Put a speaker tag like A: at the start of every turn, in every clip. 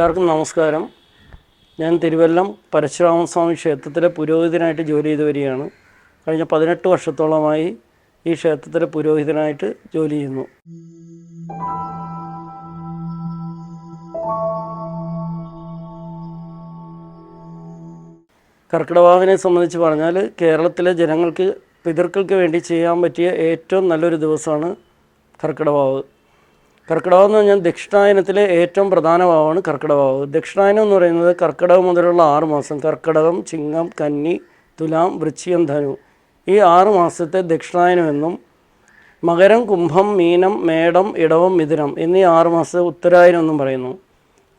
A: എല്ലാവർക്കും നമസ്കാരം. ഞാൻ തിരുവല്ലം പരശുരാമസ്വാമി ക്ഷേത്രത്തിലെ പുരോഹിതനായിട്ട് ജോലി ചെയ്തു വരികയാണ്. കഴിഞ്ഞ പതിനെട്ട് വർഷത്തോളമായി ഈ ക്ഷേത്രത്തിലെ പുരോഹിതനായിട്ട് ജോലി ചെയ്യുന്നു. കർക്കിടവാവിനെ സംബന്ധിച്ച് പറഞ്ഞാൽ കേരളത്തിലെ ജനങ്ങൾക്ക് പിതൃക്കൾക്ക് വേണ്ടി ചെയ്യാൻ പറ്റിയ ഏറ്റവും നല്ലൊരു ദിവസമാണ് കർക്കിടവാവ് കർക്കിടകം എന്ന് പറഞ്ഞാൽ ദക്ഷിണായനത്തിലെ ഏറ്റവും പ്രധാന ഭാവമാണ് കർക്കിടഭാവ് ദക്ഷിണായനം എന്ന് പറയുന്നത് കർക്കിടകം മുതലുള്ള ആറ് മാസം. കർക്കിടകം ചിങ്ങം കന്നി തുലാം വൃശ്ചികം ധനു. ഈ ആറ് മാസത്തെ ദക്ഷിണായനമെന്നും മകരം കുംഭം മീനം മേടം ഇടവം മിഥുനം എന്നീ ആറ് മാസത്തെ ഉത്തരായനം എന്നും പറയുന്നു.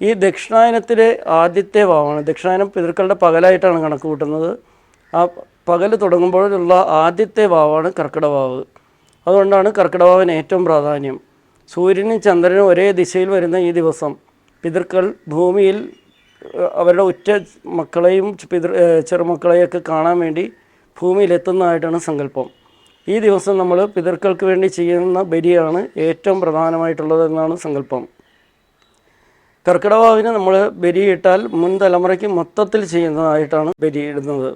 A: ഈ ദക്ഷിണായനത്തിലെ ആദ്യത്തെ ഭാവമാണ്. ദക്ഷിണായനം പിതൃക്കളുടെ പകലായിട്ടാണ് കണക്ക് കൂട്ടുന്നത്. ആ പകൽ തുടങ്ങുമ്പോഴുള്ള ആദ്യത്തെ ഭാവമാണ് കർക്കിടഭാവ് അതുകൊണ്ടാണ് കർക്കിടഭാവിന് ഏറ്റവും പ്രാധാന്യം. സൂര്യനും ചന്ദ്രനും ഒരേ ദിശയിൽ വരുന്ന ഈ ദിവസം പിതൃക്കൾ ഭൂമിയിൽ അവരുടെ ഉറ്റ മക്കളെയും പിതൃ ചെറുമക്കളെയൊക്കെ കാണാൻ വേണ്ടി ഭൂമിയിലെത്തുന്നതായിട്ടാണ് സങ്കല്പം. ഈ ദിവസം നമ്മൾ പിതൃക്കൾക്ക് വേണ്ടി ചെയ്യുന്ന ബലിയാണ് ഏറ്റവും പ്രധാനമായിട്ടുള്ളതെന്നാണ് സങ്കല്പം. കർക്കിടവാവിന് നമ്മൾ ബലിയിട്ടാൽ മുൻ തലമുറയ്ക്ക് മൊത്തത്തിൽ ചെയ്യുന്നതായിട്ടാണ് ബലിയിടുന്നത്.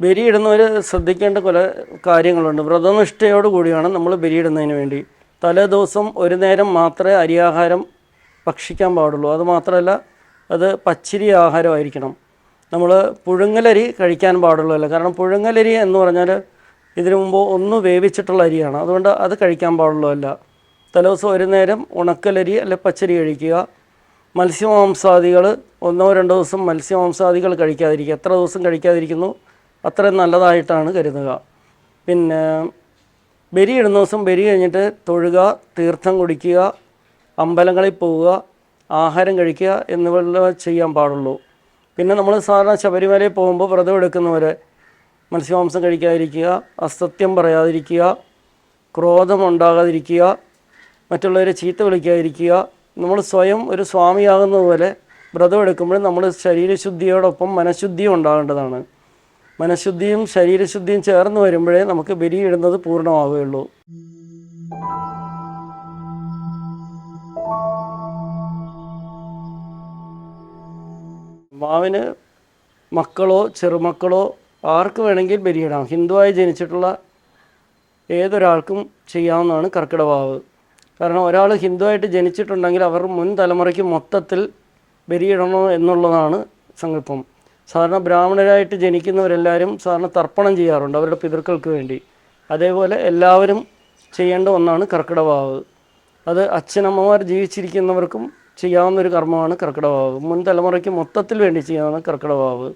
A: ബലിയിടുന്നവർ ശ്രദ്ധിക്കേണ്ട പല കാര്യങ്ങളുണ്ട്. വ്രതനിഷ്ഠയോട് കൂടിയാണ് നമ്മൾ ബലിയിടുന്നതിന് വേണ്ടി. തലേ ദിവസം ഒരു നേരം മാത്രമേ അരിയാഹാരം ഭക്ഷിക്കാൻ പാടുള്ളൂ. അത് മാത്രമല്ല അത് പച്ചിരി ആഹാരമായിരിക്കണം. നമ്മൾ പുഴുങ്ങലരി കഴിക്കാൻ പാടുള്ളതല്ല. കാരണം പുഴുങ്ങലരി എന്ന് പറഞ്ഞാൽ ഇതിനു മുമ്പ് ഒന്ന് വേവിച്ചിട്ടുള്ള അരിയാണ്. അതുകൊണ്ട് അത് കഴിക്കാൻ പാടുള്ളതല്ല. തലേദിവസം ഒരു നേരം ഉണക്കലരി അല്ലെ പച്ചരി കഴിക്കുക. മത്സ്യമാംസാദികൾ ഒന്നോ രണ്ടോ ദിവസം മത്സ്യമാംസാദികൾ കഴിക്കാതിരിക്കുക. എത്ര ദിവസം കഴിക്കാതിരിക്കുന്നു? അത്രയും നല്ലതായിട്ടാണ് കരുതുക. പിന്നെ ബലി ഇടുന്ന ദിവസം ബലി കഴിഞ്ഞിട്ട് തൊഴുക തീർത്ഥം കുടിക്കുക അമ്പലങ്ങളിൽ പോവുക ആഹാരം കഴിക്കുക എന്നിവ ചെയ്യാൻ പാടുള്ളൂ. പിന്നെ നമ്മൾ സാധാരണ ശബരിമലയിൽ പോകുമ്പോൾ വ്രതം എടുക്കുന്നവരെ മത്സ്യമാംസം കഴിക്കാതിരിക്കുക അസത്യം പറയാതിരിക്കുക ക്രോധം ഉണ്ടാകാതിരിക്കുക മറ്റുള്ളവരെ ചീത്ത വിളിക്കാതിരിക്കുക നമ്മൾ സ്വയം ഒരു സ്വാമിയാകുന്നതുപോലെ വ്രതം എടുക്കുമ്പോൾ നമ്മൾ ശരീരശുദ്ധിയോടൊപ്പം മനഃശുദ്ധിയും ഉണ്ടാകേണ്ടതാണ്. മനഃശുദ്ധിയും ശരീരശുദ്ധിയും ചേർന്ന് വരുമ്പോഴേ നമുക്ക് ബലിയിടുന്നത് പൂർണമാവുകയുള്ളൂ. മാവിന് മക്കളോ ചെറുമക്കളോ ആർക്ക് വേണമെങ്കിൽ ബലിയിടാം. ഹിന്ദുവായി ജനിച്ചിട്ടുള്ള ഏതൊരാൾക്കും ചെയ്യാവുന്നതാണ് കർക്കിടവാവ് കാരണം ഒരാൾ ഹിന്ദുവായിട്ട് ജനിച്ചിട്ടുണ്ടെങ്കിൽ അവർ മുൻ തലമുറയ്ക്ക് മൊത്തത്തിൽ ബലിയിടണോ എന്നുള്ളതാണ് സങ്കല്പം. സാധാരണ ബ്രാഹ്മണരായിട്ട് ജനിക്കുന്നവരെല്ലാവരും സാധാരണ തർപ്പണം ചെയ്യാറുണ്ട് അവരുടെ പിതൃക്കൾക്ക് വേണ്ടി. അതേപോലെ എല്ലാവരും ചെയ്യേണ്ട ഒന്നാണ് കർക്കിടവാവ്. അത് അച്ഛനമ്മമാർ ജീവിച്ചിരിക്കുന്നവർക്കും ചെയ്യാവുന്ന ഒരു കർമ്മമാണ് കർക്കിടവാവ്. മുൻ തലമുറയ്ക്ക് മൊത്തത്തിൽ വേണ്ടി ചെയ്യാവുന്ന കർക്കിടവാവ്.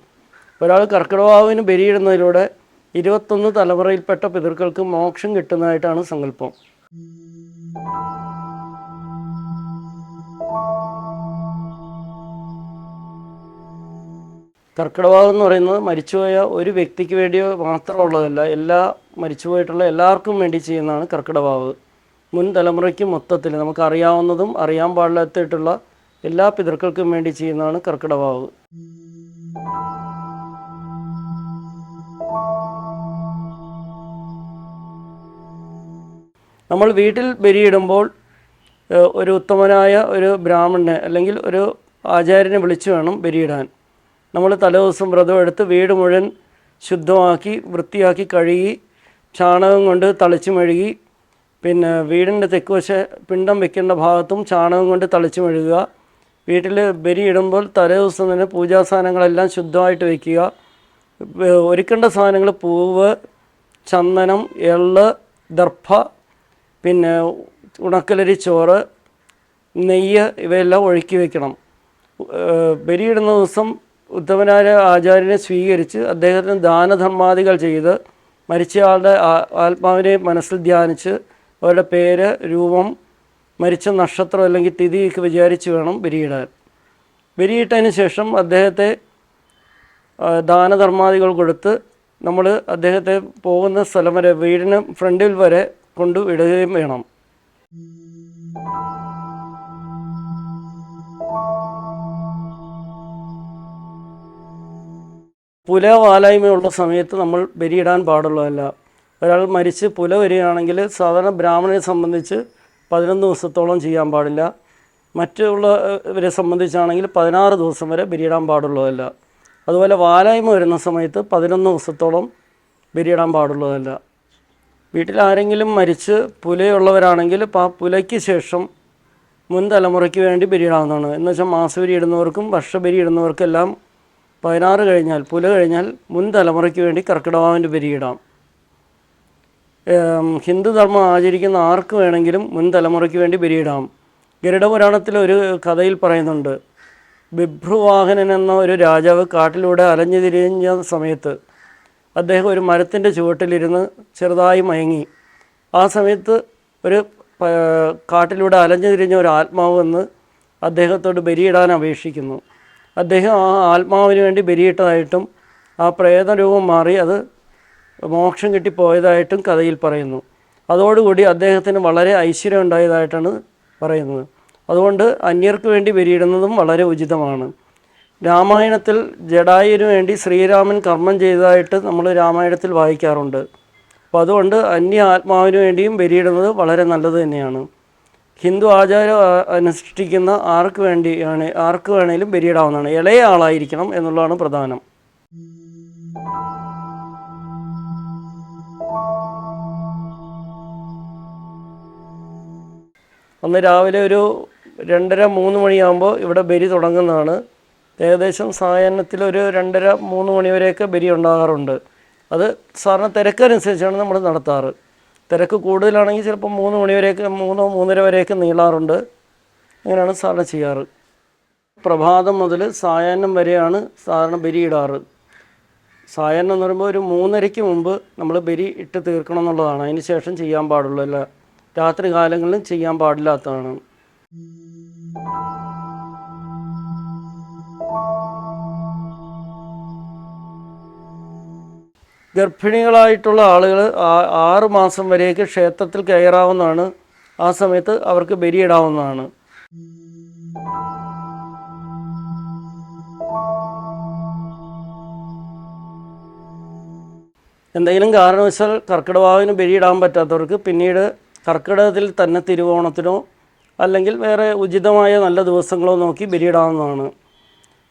A: ഒരാൾ കർക്കിടവാവിന് ബലിയിടുന്നതിലൂടെ ഇരുപത്തൊന്ന് തലമുറയിൽപ്പെട്ട പിതൃക്കൾക്ക് മോക്ഷം കിട്ടുന്നതായിട്ടാണ് സങ്കല്പം. കർക്കിടവാവ് എന്ന് പറയുന്നത് മരിച്ചുപോയ ഒരു വ്യക്തിക്ക് വേണ്ടിയോ മാത്രമുള്ളതല്ല എല്ലാ മരിച്ചുപോയിട്ടുള്ള എല്ലാവർക്കും വേണ്ടി ചെയ്യുന്നതാണ് കർക്കിടവാവ് മുൻ തലമുറയ്ക്ക് മൊത്തത്തിൽ നമുക്ക് അറിയാവുന്നതും അറിയാൻ പാടില്ലാത്തിട്ടുള്ള എല്ലാ പിതൃക്കൾക്കും വേണ്ടി ചെയ്യുന്നതാണ് കർക്കിടവാവ് നമ്മൾ വീട്ടിൽ ബലിയിടുമ്പോൾ ഒരു ഉത്തമനായ ഒരു ബ്രാഹ്മണനെ അല്ലെങ്കിൽ ഒരു ആചാര്യനെ വിളിച്ചു വേണം ബലിയിടാൻ. നമ്മൾ തലേദിവസം വ്രതം എടുത്ത് വീട് മുഴുവൻ ശുദ്ധമാക്കി വൃത്തിയാക്കി കഴുകി ചാണകം കൊണ്ട് തളിച്ചു മെഴുകി പിന്നെ വീടിന്റെ തെക്കുവശ പിണ്ടം വെക്കേണ്ട ഭാഗത്തും ചാണകം കൊണ്ട് തളിച്ചു മെഴുകുക. വീട്ടിൽ ബലിയിടുമ്പോൾ തലേദിവസം തന്നെ പൂജാ സാധനങ്ങളെല്ലാം ശുദ്ധമായിട്ട് വയ്ക്കുക ഒരുക്കേണ്ട സാധനങ്ങൾ പൂവ് ചന്ദനം എൾ ദർഭ പിന്നെ ഉണക്കലരി ചോറ് നെയ്യ് ഇവയെല്ലാം ഒഴുക്കി വയ്ക്കണം ബലിയിടുന്ന ദിവസം ഉത്തമനായ ആചാര്യനെ സ്വീകരിച്ച് അദ്ദേഹത്തിന് ദാനധർമാദികൾ ചെയ്ത് മരിച്ചയാളുടെ ആത്മാവിനെ മനസ്സിൽ ധ്യാനിച്ച് അവരുടെ പേര് രൂപം മരിച്ച നക്ഷത്രം അല്ലെങ്കിൽ തിഥിയൊക്കെ വിചാരിച്ച് വേണം ബലിയിടാൻ. ബലിയിട്ടതിന് ശേഷം അദ്ദേഹത്തെ ദാനധർമാദികൾ കൊടുത്ത് നമ്മൾ അദ്ദേഹത്തെ പോകുന്ന സ്ഥലം വരെ വീടിന് ഫ്രണ്ടിൽ വരെ കൊണ്ടു വിടുകയും വേണം. പുല വാലായ്മയുള്ള സമയത്ത് നമ്മൾ ബലിയിടാൻ പാടുള്ളതല്ല. ഒരാൾ മരിച്ച് പുല വരികയാണെങ്കിൽ സാധാരണ ബ്രാഹ്മണനെ സംബന്ധിച്ച് പതിനൊന്ന് ദിവസത്തോളം ചെയ്യാൻ പാടില്ല. മറ്റുള്ളവരെ സംബന്ധിച്ചാണെങ്കിൽ പതിനാറ് ദിവസം വരെ ബലിയിടാൻ പാടുള്ളതല്ല. അതുപോലെ വാലായ്മ വരുന്ന സമയത്ത് പതിനൊന്ന് ദിവസത്തോളം ബലിയിടാൻ പാടുള്ളതല്ല. വീട്ടിൽ ആരെങ്കിലും മരിച്ച് പുലയുള്ളവരാണെങ്കിൽ ആ പുലയ്ക്ക് ശേഷം മുൻ തലമുറയ്ക്ക് വേണ്ടി ബലിയിടാവുന്നതാണ്. എന്നുവെച്ചാൽ മാസബലി ഇടുന്നവർക്കും വർഷബലി ഇടുന്നവർക്കെല്ലാം പതിനാറ് കഴിഞ്ഞാൽ പുല കഴിഞ്ഞാൽ മുൻ തലമുറയ്ക്ക് വേണ്ടി കർക്കിടവാവിന്റെ ബലിയിടാം. ഹിന്ദുധർമ്മം ഹിന്ദു ധർമ്മം ആചരിക്കുന്ന ആർക്ക് വേണമെങ്കിലും മുൻ തലമുറയ്ക്ക് വേണ്ടി ബലിയിടാം. ഗരുഡപുരാണത്തിൽ ഒരു കഥയിൽ പറയുന്നുണ്ട് ബിഭ്രുവാഹനൻ എന്ന ഒരു രാജാവ് കാട്ടിലൂടെ അലഞ്ഞു തിരിഞ്ഞ സമയത്ത് അദ്ദേഹം ഒരു മരത്തിന്റെ ചുവട്ടിലിരുന്ന് ചെറുതായി മയങ്ങി. ആ സമയത്ത് ഒരു കാട്ടിലൂടെ അലഞ്ഞു തിരിഞ്ഞ ഒരു ആത്മാവ് വന്ന് അദ്ദേഹത്തോട് ബലിയിടാൻ അപേക്ഷിക്കുന്നു. അദ്ദേഹം ആ ആത്മാവിന് വേണ്ടി ബലിയിട്ടതായിട്ടും ആ പ്രേതരൂപം മാറി അത് മോക്ഷം കിട്ടിപ്പോയതായിട്ടും കഥയിൽ പറയുന്നു. അതോടുകൂടി അദ്ദേഹത്തിന് വളരെ ഐശ്വര്യം ഉണ്ടായതായിട്ടാണ് പറയുന്നത്. അതുകൊണ്ട് അന്യർക്ക് വേണ്ടി ബലിയിടുന്നതും വളരെ ഉചിതമാണ്. രാമായണത്തിൽ ജഡായുവിന് വേണ്ടി ശ്രീരാമൻ കർമ്മം ചെയ്തതായിട്ട് നമ്മൾ രാമായണത്തിൽ വായിക്കാറുണ്ട്. അപ്പോൾ അതുകൊണ്ട് അന്യ ആത്മാവിന് വേണ്ടിയും ബലിയിടുന്നത് വളരെ നല്ലത് തന്നെയാണ്. ഹിന്ദു ആചാരം അനുഷ്ഠിക്കുന്ന ആർക്ക് വേണ്ടിയാണ് ആർക്ക് വേണേലും ബലിയിടാവുന്നതാണ്. ഇളയ ആളായിരിക്കണം എന്നുള്ളതാണ് പ്രധാനം. അന്ന് രാവിലെ ഒരു രണ്ടര മൂന്ന് മണിയാകുമ്പോൾ ഇവിടെ ബലി തുടങ്ങുന്നതാണ്. ഏകദേശം സായാഹ്നത്തിൽ ഒരു രണ്ടര മൂന്ന് മണി വരെയൊക്കെ ബലി ഉണ്ടാകാറുണ്ട്. അത് സാറിന് തിരക്കനുസരിച്ചാണ് നമ്മൾ നടത്താറ്. തിരക്ക് കൂടുതലാണെങ്കിൽ ചിലപ്പോൾ മൂന്ന് മണിവരെയൊക്കെ മൂന്നോ മൂന്നര വരെയൊക്കെ നീളാറുണ്ട്. അങ്ങനെയാണ് സാധാരണ ചെയ്യാറ്. പ്രഭാതം മുതൽ സായാഹ്നം വരെയാണ് സാധാരണ ബരി ഇടാറ്. സായാഹ്നം എന്ന് പറയുമ്പോൾ ഒരു മൂന്നരയ്ക്ക് മുമ്പ് നമ്മൾ ബരി ഇട്ട് തീർക്കണം എന്നുള്ളതാണ്. അതിന് ശേഷം ചെയ്യാൻ പാടുള്ളൂ അല്ല രാത്രി കാലങ്ങളിലും ചെയ്യാൻ പാടില്ലാത്തതാണ്. ഗർഭിണികളായിട്ടുള്ള ആളുകൾ ആറ് മാസം വരെയൊക്കെ ക്ഷേത്രത്തിൽ കയറാവുന്നതാണ്. ആ സമയത്ത് അവർക്ക് ബലിയിടാവുന്നതാണ്. എന്തെങ്കിലും കാരണവശാൽ കർക്കിടവാവിന് ബലിയിടാൻ പറ്റാത്തവർക്ക് പിന്നീട് കർക്കിടകത്തിൽ തന്നെ തിരുവോണത്തിനോ അല്ലെങ്കിൽ വേറെ ഉചിതമായ നല്ല ദിവസങ്ങളോ നോക്കി ബലിയിടാവുന്നതാണ്.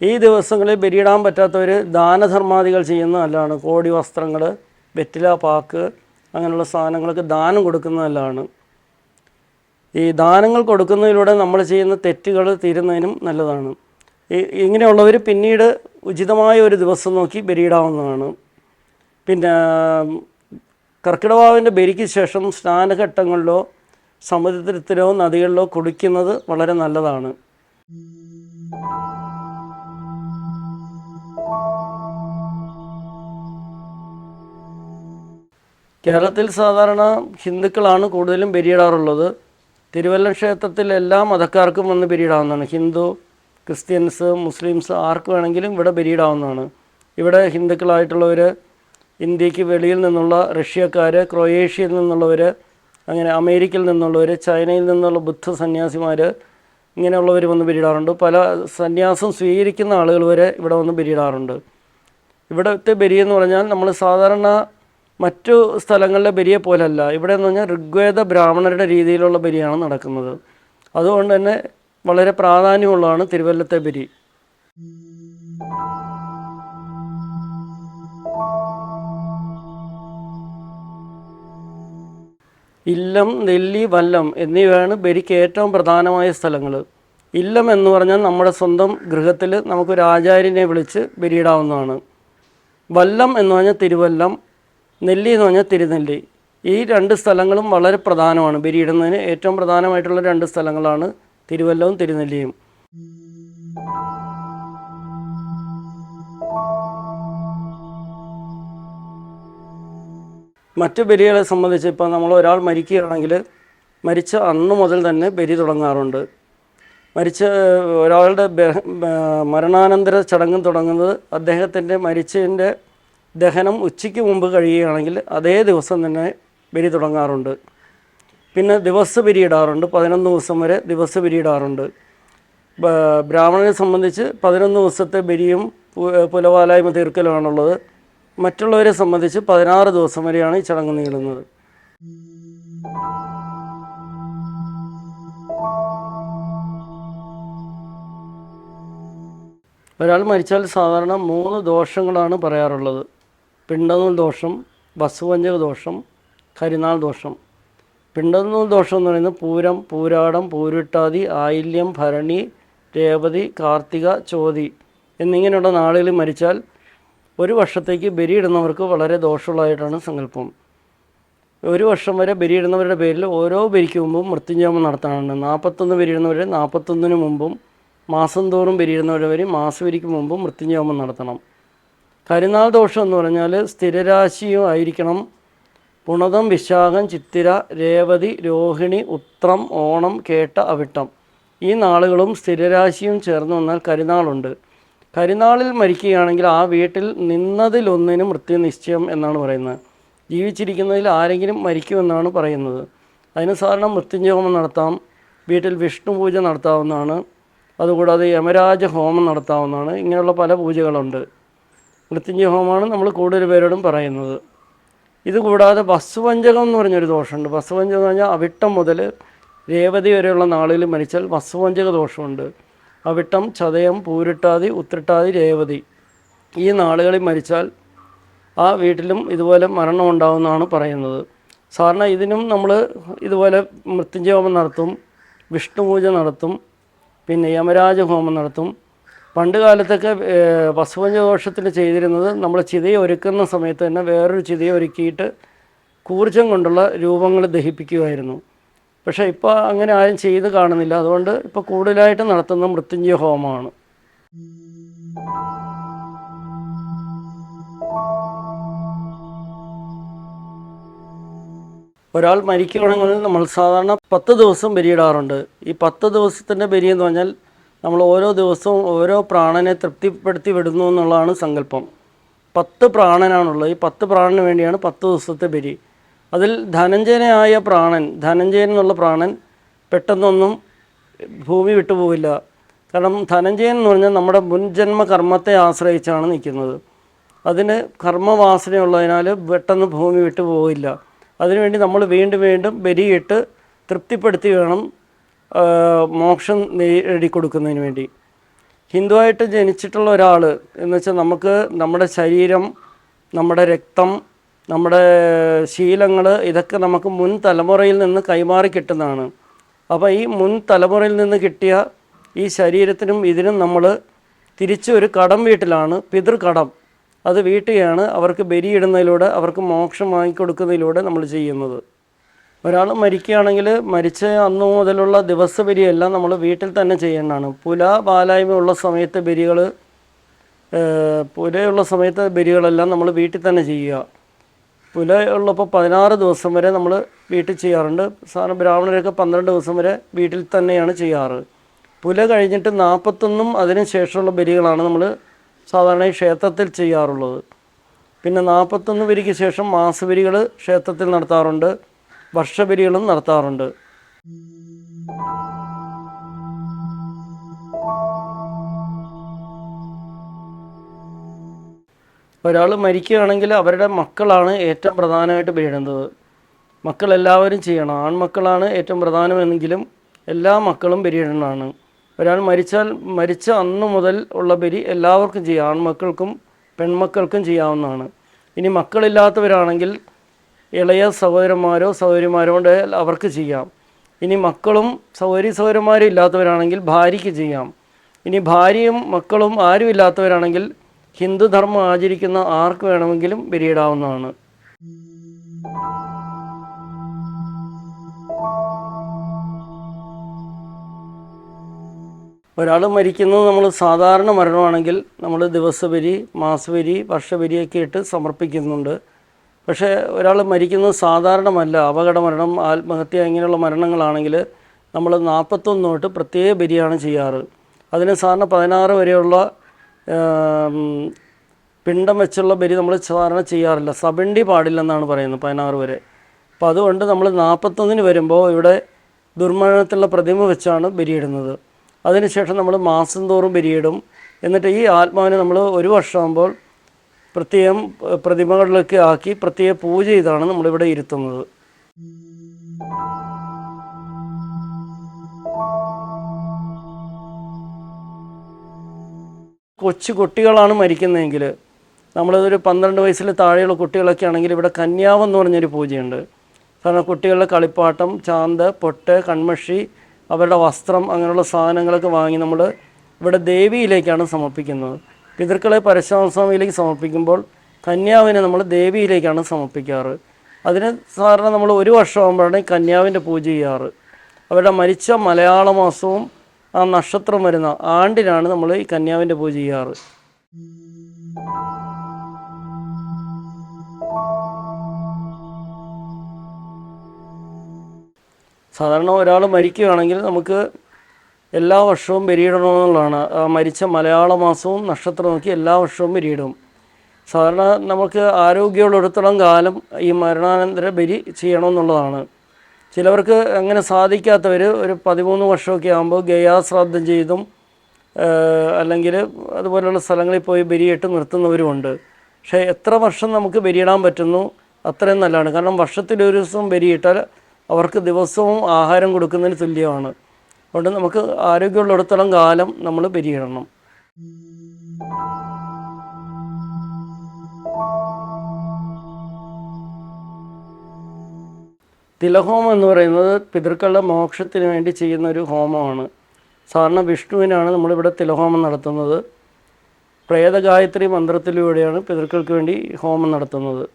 A: ഈ ദിവസങ്ങളിൽ ബലിയിടാൻ പറ്റാത്തവർ ദാനധർമാദികൾ ചെയ്യുന്ന നല്ലതാണ്. കോടി വസ്ത്രങ്ങൾ വെറ്റില പാക്ക് അങ്ങനെയുള്ള സാധനങ്ങൾക്ക് ദാനം കൊടുക്കുന്ന നല്ലതാണ്. ഈ ദാനങ്ങൾ കൊടുക്കുന്നതിലൂടെ നമ്മൾ ചെയ്യുന്ന തെറ്റുകൾ തീരുന്നതിനും നല്ലതാണ്. ഈ ഇങ്ങനെയുള്ളവർ പിന്നീട് ഉചിതമായ ഒരു ദിവസം നോക്കി ബലിയിടാവുന്നതാണ്. പിന്നെ കർക്കിടവാവിന്റെ ബലിക്ക് ശേഷം സ്നാനഘട്ടങ്ങളിലോ സമുദ്രത്തിലോ നദികളിലോ കുടിക്കുന്നത് വളരെ നല്ലതാണ്. കേരളത്തിൽ സാധാരണ ഹിന്ദുക്കളാണ് കൂടുതലും ബലിയിടാറുള്ളത്. തിരുവല്ല ക്ഷേത്രത്തിൽ എല്ലാ മതക്കാർക്കും വന്ന് ബലിയിടാവുന്നതാണ്. ഹിന്ദു ക്രിസ്ത്യൻസ് മുസ്ലിംസ് ആർക്ക് വേണമെങ്കിലും ഇവിടെ ബലിയിടാവുന്നതാണ്. ഇവിടെ ഹിന്ദുക്കളായിട്ടുള്ളവർ ഇന്ത്യയ്ക്ക് വെളിയിൽ നിന്നുള്ള റഷ്യക്കാർ ക്രൊയേഷ്യയിൽ നിന്നുള്ളവർ അങ്ങനെ അമേരിക്കയിൽ നിന്നുള്ളവർ ചൈനയിൽ നിന്നുള്ള ബുദ്ധ സന്യാസിമാർ ഇങ്ങനെയുള്ളവർ വന്ന് ബലിയിടാറുണ്ട്. പല സന്യാസം സ്വീകരിക്കുന്ന ആളുകൾ വരെ ഇവിടെ വന്ന് ബലിയിടാറുണ്ട്. ഇവിടുത്തെ ബലി എന്ന് പറഞ്ഞാൽ നമ്മൾ സാധാരണ മറ്റു സ്ഥലങ്ങളിലെ ബലിയെ പോലല്ല. ഇവിടെ എന്ന് പറഞ്ഞാൽ ഋഗ്വേദ ബ്രാഹ്മണരുടെ രീതിയിലുള്ള ബലിയാണ് നടക്കുന്നത്. അതുകൊണ്ട് തന്നെ വളരെ പ്രാധാന്യമുള്ളതാണ് തിരുവല്ലത്തെ ബലി. ഇല്ലം നെല്ലി വല്ലം എന്നിവയാണ് ബലിക്ക് ഏറ്റവും പ്രധാനമായ സ്ഥലങ്ങൾ. ഇല്ലം എന്ന് പറഞ്ഞാൽ നമ്മുടെ സ്വന്തം ഗൃഹത്തിൽ നമുക്കൊരു ആചാര്യനെ വിളിച്ച് ബലിയിടാവുന്നതാണ്. വല്ലം എന്ന് പറഞ്ഞാൽ തിരുവല്ലം നെല്ലി എന്ന് പറഞ്ഞാൽ തിരുനെല്ലി. ഈ രണ്ട് സ്ഥലങ്ങളും വളരെ പ്രധാനമാണ്. ബലിയിടുന്നതിന് ഏറ്റവും പ്രധാനമായിട്ടുള്ള രണ്ട് സ്ഥലങ്ങളാണ് തിരുവല്ലവും തിരുനെല്ലിയും. മറ്റു ബലികളെ സംബന്ധിച്ച് ഇപ്പോൾ നമ്മൾ ഒരാൾ മരിക്കുകയാണെങ്കിൽ മരിച്ച അന്ന് മുതൽ തന്നെ ബലി തുടങ്ങാറുണ്ട്. മരിച്ച ഒരാളുടെ മരണാനന്തര ചടങ്ങ് തുടങ്ങുന്നത് അദ്ദേഹത്തിന്റെ മരിച്ചതിന്റെ ദഹനം ഉച്ചയ്ക്ക് മുമ്പ് കഴിയുകയാണെങ്കിൽ അതേ ദിവസം തന്നെ ബലി തുടങ്ങാറുണ്ട്. പിന്നെ ദിവസ പിരിയിടാറുണ്ട്. പതിനൊന്ന് ദിവസം വരെ ദിവസ പിരിയിടാറുണ്ട്. ബ്രാഹ്മണനെ സംബന്ധിച്ച് പതിനൊന്ന് ദിവസത്തെ ബലിയും പുലവാലായ്മ തീർക്കലുമാണുള്ളത്. മറ്റുള്ളവരെ സംബന്ധിച്ച് പതിനാറ് ദിവസം വരെയാണ് ഈ ചടങ്ങ് നീളുന്നത്. ഒരാൾ മരിച്ചാൽ സാധാരണ മൂന്ന് ദോഷങ്ങളാണ് പറയാറുള്ളത്. പിണ്ടനൂൽ ദോഷം വസുവഞ്ചക ദോഷം കരിനാൾ ദോഷം. പിണ്ടനൂൽ ദോഷം എന്ന് പറയുന്നത് പൂരം പൂരാടം പൂരിട്ടാതി ആയില്യം ഭരണി രേവതി കാർത്തിക ചോതി എന്നിങ്ങനെയുള്ള നാളുകളിൽ മരിച്ചാൽ ഒരു വർഷത്തേക്ക് ബലിയിടുന്നവർക്ക് വളരെ ദോഷമുള്ളതായിട്ടാണ് സങ്കല്പം. ഒരു വർഷം വരെ ബലിയിടുന്നവരുടെ പേരിൽ ഓരോ ബലിക്ക് മുമ്പും മൃത്യുഞ്ജോമം നടത്താനുണ്ട് നാൽപ്പത്തൊന്ന് ബലിയിടുന്നവർ നാൽപ്പത്തൊന്നിന് മുമ്പും മാസം തോറും ബലിയിടുന്നവരുടെ വരെ മാസവരിക്ക് മുമ്പും മൃത്യുഞ്ജോമം നടത്തണം. കരിനാൾ ദോഷം എന്ന് പറഞ്ഞാൽ സ്ഥിരരാശിയും ആയിരിക്കണം. പുണതം വിശാഖം ചിത്തിര രേവതി രോഹിണി ഉത്രം ഓണം കേട്ട അവിട്ടം. ഈ നാളുകളും സ്ഥിരരാശിയും ചേർന്ന് വന്നാൽ കരിനാളുണ്ട്. കരിനാളിൽ മരിക്കുകയാണെങ്കിൽ ആ വീട്ടിൽ നിന്നതിലൊന്നിന് മൃത്യു നിശ്ചയം എന്നാണ് പറയുന്നത്. ജീവിച്ചിരിക്കുന്നതിൽ ആരെങ്കിലും മരിക്കുമെന്നാണ് പറയുന്നത്. അതിന് സാധാരണ മൃത്യുഞ്ജോമം നടത്താം. വീട്ടിൽ വിഷ്ണു പൂജ നടത്താവുന്നതാണ്. അതുകൂടാതെ യമരാജ ഹോമം നടത്താവുന്നതാണ്. ഇങ്ങനെയുള്ള പല പൂജകളുണ്ട്. മൃത്യുഞ്ജയ ഹോമമാണ് നമ്മൾ കൂടുതൽ പേരോടും പറയുന്നത്. ഇതുകൂടാതെ വസ്തുവഞ്ചകം എന്ന് പറഞ്ഞൊരു ദോഷമുണ്ട്. വസ്തുവഞ്ചകം എന്ന് പറഞ്ഞാൽ അവിട്ടം മുതൽ രേവതി വരെയുള്ള നാളിൽ മരിച്ചാൽ വസ്തുവഞ്ചക ദോഷമുണ്ട്. അവിട്ടം ചതയം പൂരിട്ടാതി ഉത്രട്ടാതി രേവതി ഈ നാളുകളിൽ മരിച്ചാൽ ആ വീട്ടിലും ഇതുപോലെ മരണം ഉണ്ടാകുമെന്നാണ് പറയുന്നത്. സാധാരണ ഇതിനും നമ്മൾ ഇതുപോലെ മൃത്യുഞ്ജയ ഹോമം നടത്തും വിഷ്ണു പൂജ നടത്തും പിന്നെ യമരാജ ഹോമം നടത്തും പണ്ട് കാലത്തൊക്കെ വസുപഞ്ചദോഷത്തിന് ചെയ്തിരുന്നത് നമ്മൾ ചിതയെ ഒരുക്കുന്ന സമയത്ത് തന്നെ വേറൊരു ചിതയെ ഒരുക്കിയിട്ട് കൂർജം കൊണ്ടുള്ള രൂപങ്ങൾ ദഹിപ്പിക്കുമായിരുന്നു. പക്ഷേ ഇപ്പോൾ അങ്ങനെ ആരും ചെയ്ത് കാണുന്നില്ല. അതുകൊണ്ട് ഇപ്പോൾ കൂടുതലായിട്ട് നടത്തുന്ന മൃത്യുഞ്ജയ ഹോമമാണ്. ഒരാൾ മരിക്കുകയാണെങ്കിൽ നമ്മൾ സാധാരണ പത്ത് ദിവസം ബലിയിടാറുണ്ട്. ഈ പത്ത് ദിവസത്തിന്റെ ബലി എന്ന് പറഞ്ഞാൽ നമ്മൾ ഓരോ ദിവസവും ഓരോ പ്രാണനെ തൃപ്തിപ്പെടുത്തി വിടുന്നു എന്നുള്ളതാണ് സങ്കല്പം. പത്ത് പ്രാണനാണുള്ളത്. ഈ പത്ത് പ്രാണന് വേണ്ടിയാണ് പത്ത് ദിവസത്തെ ബലി. അതിൽ ധനഞ്ജയനായ പ്രാണൻ ധനഞ്ജയൻ എന്നുള്ള പ്രാണൻ പെട്ടെന്നൊന്നും ഭൂമി വിട്ടുപോകില്ല കാരണം ധനഞ്ജയൻ എന്ന് പറഞ്ഞാൽ നമ്മുടെ മുൻജന്മ കർമ്മത്തെ ആശ്രയിച്ചാണ് നിൽക്കുന്നത്. അതിന് കർമ്മവാസനയുള്ളതിനാൽ പെട്ടെന്ന് ഭൂമി വിട്ടു പോകില്ല അതിനുവേണ്ടി നമ്മൾ വീണ്ടും വീണ്ടും ബലിയിട്ട് തൃപ്തിപ്പെടുത്തി വേണം മോക്ഷം നേടിക്കൊടുക്കുന്നതിന് വേണ്ടി. ഹിന്ദുവായിട്ട് ജനിച്ചിട്ടുള്ള ഒരാൾ എന്ന് വെച്ചാൽ നമുക്ക് നമ്മുടെ ശരീരം നമ്മുടെ രക്തം നമ്മുടെ ശീലങ്ങൾ ഇതൊക്കെ നമുക്ക് മുൻ തലമുറയിൽ നിന്ന് കൈമാറി കിട്ടുന്നതാണ്. അപ്പോൾ ഈ മുൻ തലമുറയിൽ നിന്ന് കിട്ടിയ ഈ ശരീരത്തിനും ഇതിനും നമ്മൾ തിരിച്ചൊരു കടം വീട്ടിലാണ് പിതൃകടം. അത് വീട്ടുകയാണ് അവർക്ക് ബലിയിടുന്നതിലൂടെ അവർക്ക് മോക്ഷം വാങ്ങിക്കൊടുക്കുന്നതിലൂടെ നമ്മൾ ചെയ്യുന്നത്. ഒരാൾ മരിക്കുകയാണെങ്കിൽ മരിച്ച അന്നു മുതലുള്ള ദിവസ ബലിയെല്ലാം നമ്മൾ വീട്ടിൽ തന്നെ ചെയ്യേണ്ടതാണ്. പുല പാലായ്മ ഉള്ള സമയത്ത് ബലികൾ പുലയുള്ള സമയത്ത് ബലികളെല്ലാം നമ്മൾ വീട്ടിൽ തന്നെ ചെയ്യുക. പുല ഉള്ളപ്പോൾ പതിനാറ് ദിവസം വരെ നമ്മൾ വീട്ടിൽ ചെയ്യാറുണ്ട്. സാധാരണ ബ്രാഹ്മണരൊക്കെ പന്ത്രണ്ട് ദിവസം വരെ വീട്ടിൽ തന്നെയാണ് ചെയ്യാറ്. പുല കഴിഞ്ഞിട്ട് നാൽപ്പത്തൊന്നും അതിന് ശേഷമുള്ള ബലികളാണ് നമ്മൾ സാധാരണ ക്ഷേത്രത്തിൽ ചെയ്യാറുള്ളത്. പിന്നെ നാൽപ്പത്തൊന്ന് വരിക്ക് ശേഷം മാസബലികൾ ക്ഷേത്രത്തിൽ നടത്താറുണ്ട്. വർഷബലികളും നടത്താറുണ്ട്. ഒരാൾ മരിക്കുകയാണെങ്കിൽ അവരുടെ മക്കളാണ് ഏറ്റവും പ്രധാനമായിട്ട് ബലിയിടുന്നത് മക്കളെല്ലാവരും ചെയ്യണം. ആൺമക്കളാണ് ഏറ്റവും പ്രധാനമെന്നെങ്കിലും എല്ലാ മക്കളും ബലിയിടേണ്ടതാണ് ഒരാൾ മരിച്ചാൽ മരിച്ച അന്ന് മുതൽ ഉള്ള ബലി എല്ലാവർക്കും ചെയ്യാം. ആൺമക്കൾക്കും പെൺമക്കൾക്കും ചെയ്യാവുന്നതാണ്. ഇനി മക്കളില്ലാത്തവരാണെങ്കിൽ ഇളയ സഹോദരന്മാരോ സഹോദരിമാരോ കൊണ്ട് അവർക്ക് ചെയ്യാം. ഇനി മക്കളും സഹോദരി സഹോദരന്മാരും ഇല്ലാത്തവരാണെങ്കിൽ ഭാര്യയ്ക്ക് ചെയ്യാം. ഇനി ഭാര്യയും മക്കളും ആരും ഇല്ലാത്തവരാണെങ്കിൽ ഹിന്ദുധർമ്മം ആചരിക്കുന്ന ആർക്ക് വേണമെങ്കിലും ബലിയിടാവുന്നതാണ്. ഒരാൾ മരിക്കുന്നത് നമ്മൾ സാധാരണ മരണമാണെങ്കിൽ നമ്മൾ ദിവസപരി മാസബലി വർഷബലിയൊക്കെ ഇട്ട് സമർപ്പിക്കുന്നുണ്ട്. പക്ഷേ ഒരാൾ മരിക്കുന്നത് സാധാരണമല്ല. അപകട മരണം ആത്മഹത്യ ഇങ്ങനെയുള്ള മരണങ്ങളാണെങ്കിൽ നമ്മൾ നാൽപ്പത്തൊന്ന് തൊട്ട് പ്രത്യേക ബലിയാണ് ചെയ്യാറ്. അതിന് സാധാരണ പതിനാറ് വരെയുള്ള പിണ്ടം വെച്ചുള്ള ബലി നമ്മൾ സാധാരണ ചെയ്യാറില്ല. സബണ്ടി പാടില്ലെന്നാണ് പറയുന്നത് പതിനാറ് വരെ. അപ്പോൾ അതുകൊണ്ട് നമ്മൾ നാൽപ്പത്തൊന്നിന് വരുമ്പോൾ ഇവിടെ ദുർമരണത്തിലുള്ള പ്രതിമ വെച്ചാണ് ബലിയിടുന്നത്. അതിനുശേഷം നമ്മൾ മാസം തോറും ബലിയിടും. എന്നിട്ട് ഈ ആത്മാവിനെ നമ്മൾ ഒരു വർഷമാകുമ്പോൾ പ്രത്യേകം പ്രതിമകളിലൊക്കെ ആക്കി പ്രത്യേക പൂജ ചെയ്താണ് നമ്മളിവിടെ ഇരുത്തുന്നത്. കൊച്ചു കുട്ടികളാണ് മരിക്കുന്നതെങ്കിൽ നമ്മളതൊരു പന്ത്രണ്ട് വയസ്സിൽ താഴെയുള്ള കുട്ടികളൊക്കെ ആണെങ്കിൽ ഇവിടെ കന്യാവ് എന്ന് പറഞ്ഞൊരു പൂജയുണ്ട്. കാരണം കുട്ടികളുടെ കളിപ്പാട്ടം ചാന്ത് പൊട്ട് കൺമഷി അവരുടെ വസ്ത്രം അങ്ങനെയുള്ള സാധനങ്ങളൊക്കെ വാങ്ങി നമ്മൾ ഇവിടെ ദേവിയിലേക്കാണ് സമർപ്പിക്കുന്നത്. പിതൃക്കളെ പരശുരാമസ്വാമിയിലേക്ക് സമർപ്പിക്കുമ്പോൾ കന്യാവിനെ നമ്മൾ ദേവിയിലേക്കാണ് സമർപ്പിക്കാറ്. അതിന് സാധാരണ നമ്മൾ ഒരു വർഷമാകുമ്പോഴാണ് കന്യാവിന്റെ പൂജ ചെയ്യാറ്. അവരുടെ മരിച്ച മലയാള മാസവും ആ നക്ഷത്രം വരുന്ന ആണ്ടിനാണ് നമ്മൾ ഈ കന്യാവിന്റെ പൂജ ചെയ്യാറ്. സാധാരണ ഒരാൾ മരിക്കുകയാണെങ്കിൽ നമുക്ക് എല്ലാ വർഷവും ബലിയിടണമെന്നുള്ളതാണ്. മരിച്ച മലയാള മാസവും നക്ഷത്രം നോക്കി എല്ലാ വർഷവും ബലിയിടും. സാധാരണ നമുക്ക് ആരോഗ്യമുള്ളിടത്തോളം കാലം ഈ മരണാനന്തര ബലി ചെയ്യണമെന്നുള്ളതാണ്. ചിലവർക്ക് അങ്ങനെ സാധിക്കാത്തവർ ഒരു പതിമൂന്ന് വർഷമൊക്കെ ആകുമ്പോൾ ഗയാശ്രാദ്ധം ചെയ്തും അല്ലെങ്കിൽ അതുപോലെയുള്ള സ്ഥലങ്ങളിൽ പോയി ബലിയിട്ട് നിർത്തുന്നവരുമുണ്ട്. പക്ഷേ എത്ര വർഷം നമുക്ക് ബലിയിടാൻ പറ്റുന്നു അത്രയും നല്ലതാണ്. കാരണം വർഷത്തിൽ ഒരു ദിവസം ബലിയിട്ടാൽ അവർക്ക് ദിവസവും ആഹാരം കൊടുക്കുന്നതിന് തുല്യമാണ്. അതുകൊണ്ട് നമുക്ക് ആരോഗ്യമുള്ളിടത്തോളം കാലം നമ്മൾ ബലിയിടണം തിലഹോമം എന്ന് പറയുന്നത് പിതൃക്കളുടെ മോക്ഷത്തിന് വേണ്ടി ചെയ്യുന്ന ഒരു ഹോമമാണ്. സാധാരണ വിഷ്ണുവിനാണ് നമ്മളിവിടെ തിലഹോമം നടത്തുന്നത്. പ്രേതഗായത്രി മന്ത്രത്തിലൂടെയാണ് പിതൃക്കൾക്ക് വേണ്ടി ഹോമം നടത്തുന്നത്.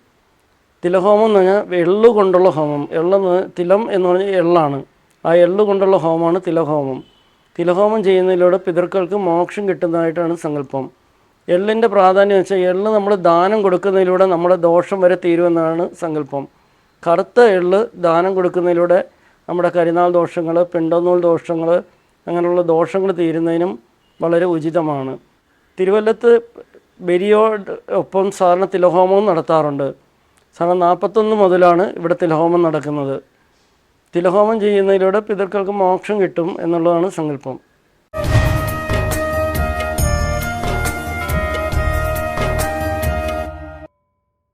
A: തിലഹോമം എന്ന് പറഞ്ഞാൽ എള്ളു കൊണ്ടുള്ള ഹോമം. എള്ളെന്ന് തിലം എന്ന് പറഞ്ഞാൽ എള്ളാണ്. ആ എള്ളു കൊണ്ടുള്ള ഹോമമാണ് തിലഹോമം. തിലഹോമം ചെയ്യുന്നതിലൂടെ പിതൃക്കൾക്ക് മോക്ഷം കിട്ടുന്നതായിട്ടാണ് സങ്കല്പം. എള്ളിന്റെ പ്രാധാന്യം വെച്ചാൽ എള്ള് നമ്മൾ ദാനം കൊടുക്കുന്നതിലൂടെ നമ്മുടെ ദോഷം വരെ തീരുമെന്നാണ് സങ്കല്പം. കറുത്ത എള്ള് ദാനം കൊടുക്കുന്നതിലൂടെ നമ്മുടെ കരിനാൾ ദോഷങ്ങൾ പിണ്ടനൂൽ ദോഷങ്ങൾ അങ്ങനെയുള്ള ദോഷങ്ങൾ തീരുന്നതിനും വളരെ ഉചിതമാണ്. തിരുവല്ലത്ത് ബലിയോട് ഒപ്പം സാധാരണ തിലഹോമവും നടത്താറുണ്ട്. സാധാരണ നാൽപ്പത്തൊന്ന് മുതലാണ് ഇവിടെ തിലഹോമം നടക്കുന്നത്. തിലഹോമം ചെയ്യുന്നതിലൂടെ പിതൃക്കൾക്ക് മോക്ഷം കിട്ടും എന്നുള്ളതാണ് സങ്കല്പം.